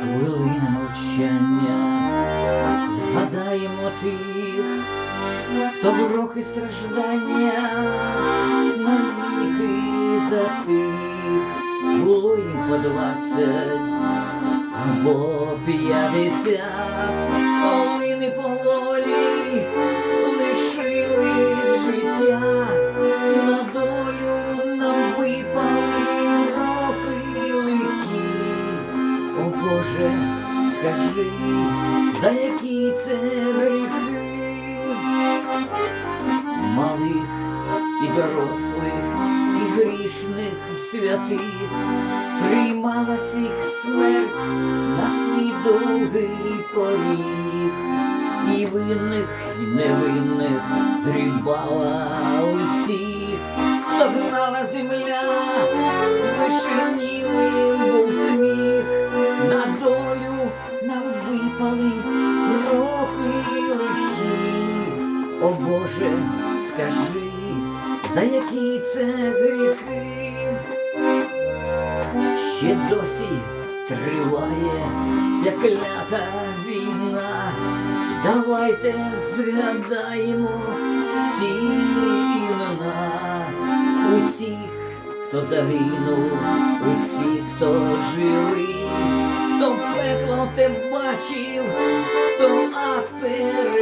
Хвилина мовчання, згадаємо тих, хто в роки страждання навіки затих, було їм по двадцять або п'ятдесят, коли не поволі лишились життя, на долю нам випали роки лихі. О Боже, скажи, за які це дорослих, і грішних святих, приймалась їх смерть на свій довгий поріг, і винних, і невинних зрібала усіх, стогнала земля, звишенілим був сміх, на долю нам випали роки лихі. О Боже, скажи, за які це гріхи, ще досі триває ця клята війна. Давайте згадаємо всі імена усіх, хто загинув, усіх, хто живий, хто пекло те бачив, хто ад пережив,